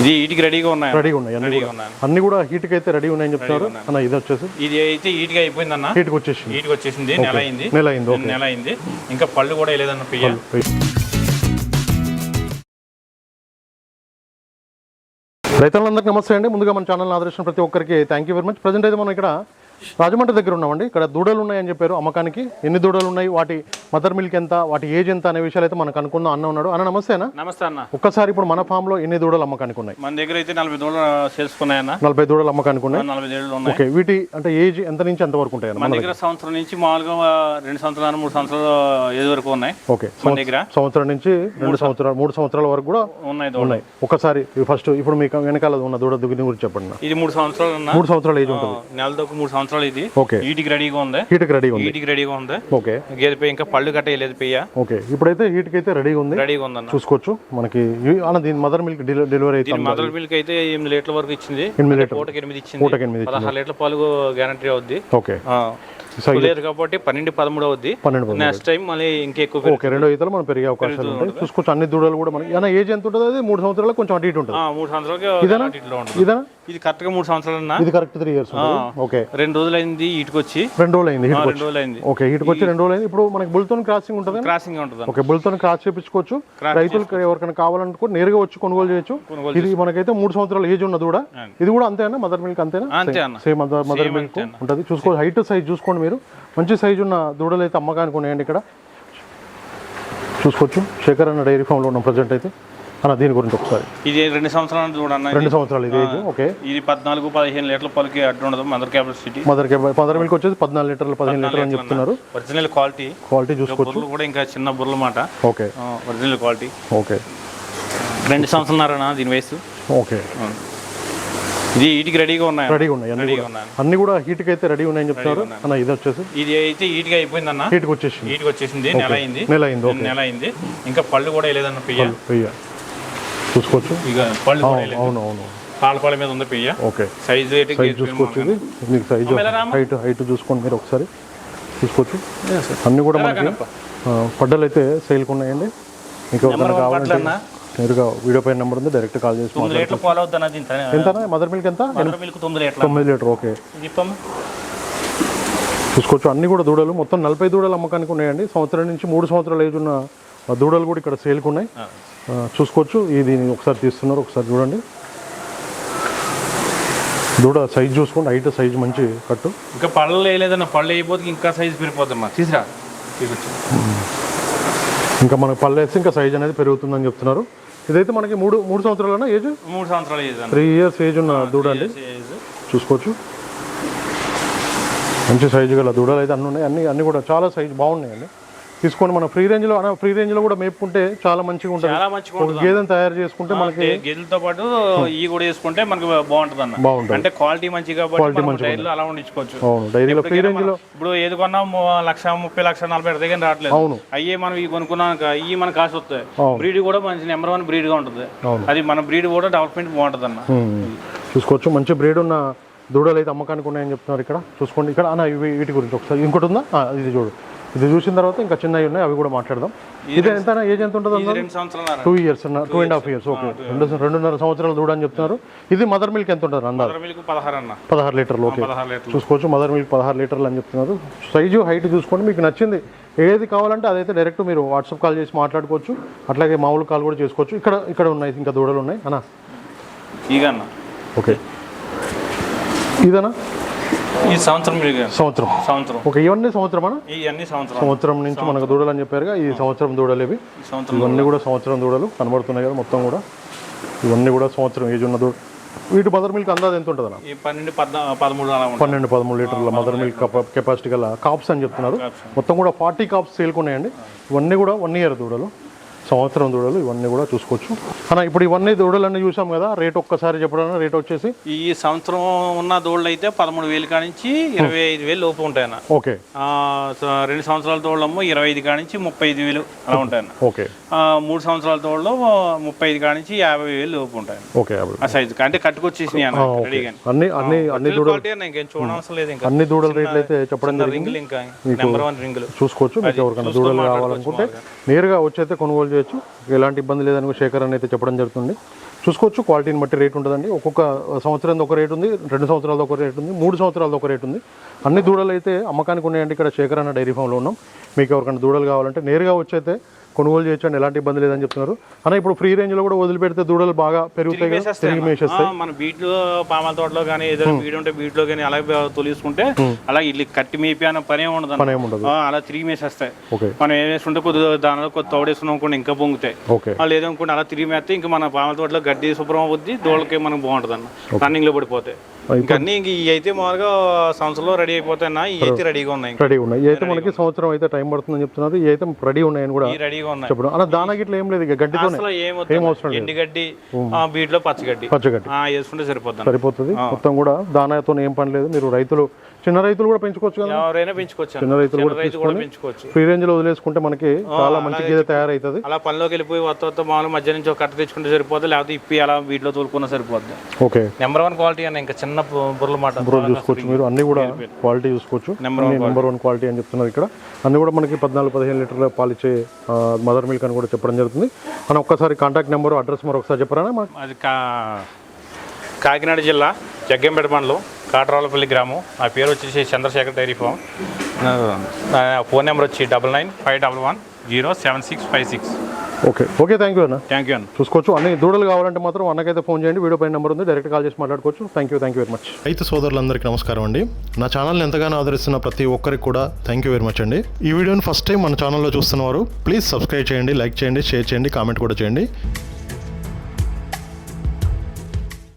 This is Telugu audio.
ఇది వీటికి రెడీగా ఉన్నాయి? రెడీగా ఉన్నాయి అన్ని అన్ని కూడా హీట్కి అయితే రెడీ ఉన్నాయని చెప్తున్నారు. అన్న ఇది వచ్చేసి ఇది అయితే ఈట్గా అయిపోయిందన్న. హీట్కి వచ్చేసి ఈట్కి వచ్చేసింది. నెల అయింది నెల అయింది నెల అయింది. ఇంకా పళ్ళు కూడా వేయలేదన్న పియ్య. రైతులందరికీ నమస్తే అండి. ముందుగా మన ఛానల్ ఆదర్శించిన ప్రతి ఒక్కరికి thank you very much present అయితే మనం ఇక్కడ రాజమండ్రి దగ్గర ఉన్నామండి. ఇక్కడ దూడలు ఉన్నాయని చెప్పారు అమ్మకానికి. ఎన్ని దూడలు ఉన్నాయి? వాటి మదర్ మిల్క్ ఎంత? వాటి ఏజ్ ఎంత? అనే విషయాలు అయితే మనకు అనుకుందాం. అన్న ఉన్నాడు. అన్న నమస్తేనా నమస్తే అన్న. ఒక్కసారి ఇప్పుడు మన ఫామ్లో ఎన్ని దూడలు అమ్మకానికి ఉన్నాయి? మన దగ్గర అయితే నలభై దూడలు చేసుకున్నాయన్న నలభై దూడలు అమ్మకానికి ఉన్నాయి. నలభై ఏళ్ళు ఉన్నాయి. ఓకే వీటి అంటే ఏజ్ ఎంత నుంచి ఎంత వరకు ఉంటాయి మన దగ్గర సంవత్సరం నుంచి మామూలుగా రెండు సంవత్సరాలు మూడు సంవత్సరాలు ఏది వరకు ఉన్నాయి ఓకే మన దగ్గర. సంవత్సరం నుంచి రెండు సంవత్సరాలు మూడు సంవత్సరాల వరకు కూడా ఉన్నాయి దూడలు. ఉన్నాయి. ఒకసారి ఫస్ట్ ఇప్పుడు మీకు వెనకాల ఉన్న దూడ దుగ్గిని గురించి చెప్పండి. ఇది మూడు సంవత్సరాలు మూడు సంవత్సరాల ఏజ్ ఉంటుంది. నెలదొక మూడు సంవత్సరాలు ఇది. ఓకే. వీటికి రెడీగా ఉంది. హీట్కి రెడీగా ఉంది. వీటికి రెడీగా ఉంది. ఓకే. గేదె పై ఇంకా పళ్ళు కట్ట వేయలేదు పెయ్య. ఓకే. ఇప్పుడైతే హీట్కి అయితే రెడీగా ఉంది. రెడీగా ఉందన్న. చూసుకోవచ్చు. మనకి అన్న దీని మదర్ మిల్క్ డెలివరీ అయితే మదర్ మిల్క్ అయితే ఎనిమిది లీటర్ల వరకు ఇచ్చింది. ఎనిమిది లీటర్ పూటకి ఎనిమిది ఇచ్చింది. పూటకి ఎనిమిది పదహారు లీటర్ల పాలు గ్యారంటీ అవుద్ది. ఓకే. లేదు కాబట్టి పన్నెండు పదమూడు అవుద్ది. పన్నెండు. నెక్స్ట్ టైం మళ్ళీ ఇంకెక్కువ ఓకే. రెండో ఈతలు మనం పెరిగే అవకాశాలు ఉంటాయి. చూసుకోవచ్చు. అన్ని దూడలు కూడా మనకి ఏజ్ ఎంత ఉంటుంది అది మూడు సంవత్సరాలు కొంచెం అటు ఇటు ఉంటుంది. మూడు ఇటులో ఉంటుంది. ఇదేనా? ఇది కరెక్ట్గా మూడు సంవత్సరాలు ఇది కరెక్ట్ త్రీ ఇయర్స్ ఓకే రెండు రోజులు అయింది ఇటుకు వచ్చి రెండు రోజులు అయింది రెండు రోజులు అయింది ఓకే హీట్కి వచ్చి రెండు రోజులు అయింది ఇప్పుడు మనకి బుల్తో క్రాసింగ్ ఉంటుంది క్రాసింగ్ ఉంటుంది ఓకే బుల్తో క్రాస్ చేపించుకోవచ్చు. రైతులకు ఎవరికైనా కావాలనుకో నేరుగా వచ్చి కొనుగోలు చేయొచ్చు. ఇది మనకైతే మూడు సంవత్సరాల ఏజ్ ఉన్న దూడ ఇది కూడా అంతేనా? మదర్ మిల్క్ అంతేనా? అంతే అన్న. సేమ్ మదర్ మదర్ మిల్క్ ఉంటుంది. చూసుకో హైట్ సైజ్ చూసుకోండి మీరు. మంచి సైజు ఉన్న దూడలు అయితే అమ్మకానికి ఉన్నాయండి ఇక్కడ. చూసుకోవచ్చు. శేఖర్ అన్న డైరీ ఫామ్లో ఉన్న ప్రజెంట్ అయితే. అన్న దీని గురించి ఒకసారి. ఇది రెండు సంవత్సరాలు చూడన్న రెండు సంవత్సరాలు ఇది ఓకే. ఇది పద్నాలుగు పదిహేను లీటర్ల పాలకి అడ్డు ఉండదు mother capacity mother mother milk వచ్చేసి పద్నాలుగు లీటర్లు పదిహేను లీటర్లు అని చెప్తున్నారు. ఒరిజినల్ క్వాలిటీ క్వాలిటీ చూసుకోవచ్చు. బుర్రలు కూడా ఇంకా చిన్న బుర్రల మాట. ఓకే. Original quality okay. రెండు సంవత్సరాలన్నా దీని వయసు. ఓకే. ఇది వీటికి రెడీగా ఉన్నాయి రెడీగా ఉన్నాయి అన్ని రెడీగా కూడా. ఉన్నాయి అన్ని కూడా హీట్కి అయితే రెడీ ఉన్నాయని చెప్తున్నారు. అన్న ఇది వచ్చేసి ఇది అయితే ఈట్గా అయిపోయిందన్న హీట్కి వచ్చేసి ఈట్కి వచ్చేసింది. నెల అయింది. నెల అయింది నెల అయింది. ఇంకా పళ్ళు కూడా వేయలేదన్న పెయ్య. వెయ్యి చూసుకోవచ్చు? ఇక పళ్ళు కూడా వేయలేదు అవును అవును. పాల పాల మీద ఉంది పెయ్య. ఓకే. సైజ్ సైజ్ చూసుకోవచ్చు ఇది? మీకు సైజ్ హైట్ హైట్ చూసుకోండి మీరు ఒకసారి. చూసుకోవచ్చు. అన్ని కూడా మనకి పడ్డలు అయితే సేల్కి ఉన్నాయండి. మీకు కావాలంటే నేరుగా వీడియో పైన నెంబర్ ఉంది డైరెక్ట్ కాల్ చేసి ఎంతనా? మదర్ మిల్క్ ఎంత? తొమ్మిది లీటర్ ఓకే. చూసుకోవచ్చు. అన్ని కూడా దూడలు. మొత్తం నలభై దూడలు అమ్మకానికి ఉన్నాయండి. సంవత్సరం నుంచి మూడు సంవత్సరాల ఏజ్ ఉన్న దూడలు కూడా ఇక్కడ సేల్కి ఉన్నాయి. చూసుకోవచ్చు. ఇది ఒకసారి తీస్తున్నారు. ఒకసారి చూడండి. దూడ సైజ్ చూసుకోండి. హైట్ సైజ్ మంచి కట్టు. ఇంకా పళ్ళు వేయలేదన్న పళ్ళు అయిపోతే ఇంకా సైజ్ పెరిగిపోద్దమ్మా. తీసురా. ఇంకా మనకు పళ్ళు వేస్తే ఇంకా సైజ్ అనేది పెరుగుతుందని చెప్తున్నారు. ఇదైతే మనకి మూడు మూడు సంవత్సరాలనా ఏజ్? మూడు సంవత్సరాలు ఏజ్ త్రీ ఇయర్స్ ఏజ్ ఉన్న దూడ అండి. చూసుకోవచ్చు. మంచి సైజు గల దూడలు అయితే అన్నీ ఉన్నాయి. అన్ని అన్ని కూడా చాలా సైజు బాగున్నాయండి. తీసుకోండి మనం ఫ్రీ రేంజ్లో ఫ్రీ రేంజ్లో కూడా మేపుకుంటే చాలా మంచిగా ఉంటుంది. చాలా మంచిగా ఒక గేదెని తయారు చేసుకుంటే మనకి ఉంటుంది గెదలతో పాటు ఈ కూడా వేసుకుంటే మనకి బాగుంటుంది అన్న. బాగుంటుంది. అంటే క్వాలిటీ మంచి కాబట్టి మనం డైరీలో అలా ఉండించుకోవచ్చు. అవును డైరీలో ఫ్రీ రేంజ్లో ఇప్పుడు ఏది కొన్నా లక్ష ముప్పై లక్ష నలభై దగ్గర రావట్లేదు. అవును. అయ్యే మనం ఇవి కొనుక్కున్నాక ఇవి మనకు కాస్ట్ వస్తాయి. బ్రీడ్ కూడా మంచి నెంబర్ వన్ బ్రీడ్గా ఉంటుంది. అది మన బ్రీడ్ కూడా డెవలప్మెంట్ బాగుంటుంది అన్న. చూసుకోవచ్చు. మంచి బ్రీడ్ ఉన్న దూడలు అయితే అమ్మకానికి ఉన్నాయని చెప్తున్నారు ఇక్కడ. చూసుకోండి. ఇక్కడ అన్న వీటి గురించి ఒకసారి ఇంకోటి ఉందా? ఇది చూడు. ఇది చూసిన తర్వాత ఇంకా చిన్నవి ఉన్నాయి అవి కూడా మాట్లాడదాం. ఇది ఎంత ఏజ్ ఎంత ఉంటుంది two years two and half years okay రెండు రెండున్నర సంవత్సరాలు దూడ అని చెప్తున్నారు. ఇది మదర్ మిల్క్ ఎంత ఉంటుంది మిల్క్ పదహారు లీటర్లు ఓకే చూసుకోవచ్చు మదర్ మిల్క్ పదహారు లీటర్లు అని చెప్తున్నారు. సైజు హైట్ చూసుకోండి మీకు నచ్చింది. ఏది కావాలంటే అదైతే డైరెక్ట్ మీరు వాట్సాప్ కాల్ చేసి మాట్లాడుకోవచ్చు. అట్లాగే మామూలు కాల్ కూడా చేసుకోవచ్చు. ఇక్కడ ఇక్కడ ఉన్నాయి ఇంకా దూడలు ఉన్నాయి. అన్న? ఇక అన్న. ఓకే ఇదనా ఈ సంవత్సరం సంవత్సరం. సంవత్సరం. ఓకే ఇవన్నీ సంవత్సరం అన్ని సంవత్సరం సంవత్సరం నుంచి మనకు దూడలు అని చెప్పారుగా ఈ సంవత్సరం దూడలు ఇవి. ఇవన్నీ కూడా సంవత్సరం దూడలు కనబడుతున్నాయి కదా మొత్తం కూడా. ఇవన్నీ కూడా సంవత్సరం ఏజ్ ఉన్న దూడ. వీటి మదర్ మిల్క్ అందాది ఎంత ఉంటుంది అన్న ఈ పన్నెండు పదమూడు పన్నెండు పదమూడు లీటర్ల మదర్ మిల్క్ కెపాసిటీ గల కాప్స్ అని చెప్తున్నారు. మొత్తం కూడా ఫార్టీ కాప్స్ సేల్కున్నాయండి. ఇవన్నీ కూడా వన్ ఇయర్ దూడలు. సంవత్సరం దూడలు ఇవన్నీ కూడా చూసుకోవచ్చు. అన్న ఇప్పుడు ఇవన్నీ దూడలన్నీ చూసాం కదా రేట్ ఒక్కసారి చెప్పడం రేట్ వచ్చేసి? ఈ సంవత్సరం ఉన్న దోళ్ళు అయితే పదమూడు వేలు కానించి ఇరవై ఐదు వేలు లోపు ఉంటాయన్న. ఓకే. రెండు సంవత్సరాల తోళ్ళము ఇరవై ఐదు కానించి ముప్పై ఐదు వేలు అలా ఉంటాయన్న. ఓకే. ఆ, మూడు సంవత్సరాల తోళ్ళు ముప్పై ఐదు కానించి యాభై వేలు లోపు ఉంటాయి ఓకే ఆ సైజు. అంటే కట్టుకొచ్చేసినాయి అన్న రెడీగా అన్ని అన్ని అన్ని దూడలు ఇంకేం చూడవలసిన లేదు ఇంకా. అన్ని దూడల రేట్లు అయితే చెప్పడం రింగులు ఇంకా నెంబర్ వన్ రింగులు. చూసుకోవచ్చు మీకు ఎవరికైనా దూడలు కావాలనుకుంటే నేరుగా వచ్చి అయితే కొనుగోలు చేయొచ్చు. ఎలాంటి ఇబ్బంది లేదని శేఖర్ అని అయితే చెప్పడం జరుగుతుంది. చూసుకోవచ్చు క్వాలిటీని బట్టి రేట్ ఉంటుందండి. ఒక్కొక్క సంవత్సరం ఒక రేట్ ఉంది రెండు సంవత్సరాలది ఒక రేట్ ఉంది మూడు సంవత్సరాలది ఒక రేట్ ఉంది. అన్ని దూడలు అయితే అమ్మకానికి ఉన్నాయండి. ఇక్కడ శేఖర్ అన్న డైరీ ఫామ్లో ఉన్నాం. మీకు ఎవరికైనా దూడలు కావాలంటే నేరుగా వచ్చి కొనుగోలు చేయొచ్చండి ఎలాంటి ఇబ్బంది లేదని చెప్తున్నారు. అన్న ఇప్పుడు ఫ్రీ రేంజ్లో కూడా వదిలిపెడితే దూడలు బాగా పెరుగుతాయి కదా తిరిగి మేసేస్తాయి ఆ, మన బీట్లో పామాల తోటలో కానీ ఏదైనా బీడ్ ఉంటే బీట్లో కానీ అలాగే తొలిసుకుంటే అలా ఇల్లు కట్టి మేపి అన్న పని ఏమి ఉండదు పని ఉండదు. అలా తిరిగి మేసేస్తాయి మనం ఏం వేసుకుంటే కొద్దిగా దానిలో కొద్ది తోడేసుకున్నాం అనుకోండి ఇంకా పొంగుతాయి. ఓకే. ఆ, లేదనుకోండి అలా తిరిగి మేస్తే ఇంకా మన పామాల తోటలో గడ్డి శుభ్రం అవుద్ది దోళ్ళకి మనకు బాగుంటుంది అన్న రన్నింగ్లో పడిపోతాయి. ఇంకా అన్ని అయితే మామూలుగా సంవత్సరంలో రెడీ అయితే రెడీగా ఉన్నాయి. రెడీ ఉన్నాయి. అయితే మనకి సంవత్సరం అయితే టైం పడుతుందని చెప్తున్నారు. అయితే రెడీ ఉన్నాయని కూడా రెడీగా ఉన్నాయి. చెప్పడం. అన్న దానా గిట్ల ఏం లేదు అసలు ఏం అవసరం. ఎండుగడ్డి ఆ, బీట్లో పచ్చగడ్డి. పచ్చగడ్డి. ఆ, వేసుకుంటే సరిపోతుంది. మొత్తం కూడా దానాతో ఏం పని లేదు. మీరు రైతులు చిన్న రైతులు కూడా పెంచుకోవచ్చు కదా? ఎవరైనా పెంచుకోవచ్చు చిన్న రైతులు చిన్న కూడా పెంచుకోవచ్చు. ఫ్రీ రేంజ్లో వదిలేసుకుంటే మనకి చాలా మంచి గీత తయారవుతుంది అలా పనిలోకి వెళ్ళిపోయి వత్త వత్త మామూలు మధ్య నుంచి ఒక కట్ట తెచ్చుకుంటే సరిపోద్ది లేకపోతే ఇప్పి అలా వీటిలో తోలుకున్నా సరిపోద్ది. ఓకే. నెంబర్ వన్ క్వాలిటీ అన్న ఇంకా చిన్న బు- బుర్రల మాట చూసుకోవచ్చు మీరు. అన్ని కూడా క్వాలిటీ చూసుకోవచ్చు. నెంబర్ వన్ క్వాలిటీ అని చెప్తున్నారు ఇక్కడ. అన్ని కూడా మనకి పద్నాలుగు పదిహేను లీటర్ల పాలిచ్చే మదర్ మిల్క్ అని కూడా చెప్పడం జరుగుతుంది. మనం ఒక్కసారి కాంటాక్ట్ నెంబర్ అడ్రస్ మరొకసారి చెప్పరా మాకు అది కా కాకినాడ జిల్లా జగ్గంపేట మండలం కాటరాలపల్లి గ్రామం. నా పేరు వచ్చేసి Chandrasekhar dairy farm. Phone number వచ్చి double nine five double one zero seven six five six. Okay. Okay thank you అన్న. థ్యాంక్ యూ అన్న. చూసుకోవచ్చు. అన్ని దూడలు కావాలంటే మాత్రం అన్నకైతే ఫోన్ చేయండి. వీడియో పైన నెంబర్ ఉంది. డైరెక్ట్ కాల్ చేసి మాట్లాడుకోవచ్చు. Thank you thank you very much రైతు సోదరులందరికీ నమస్కారం అండి. నా ఛానల్ని ఎంతగానో ఆదరిస్తున్న ప్రతి ఒక్కరికి కూడా థ్యాంక్ యూ వెరీ మచ్ అండి. ఈ వీడియోని ఫస్ట్ టైం మన ఛానల్లో చూస్తున్నవారు ప్లీజ్ సబ్స్క్రైబ్ చేయండి లైక్ చేయండి షేర్ చేయండి కామెంట్ కూడా చేయండి.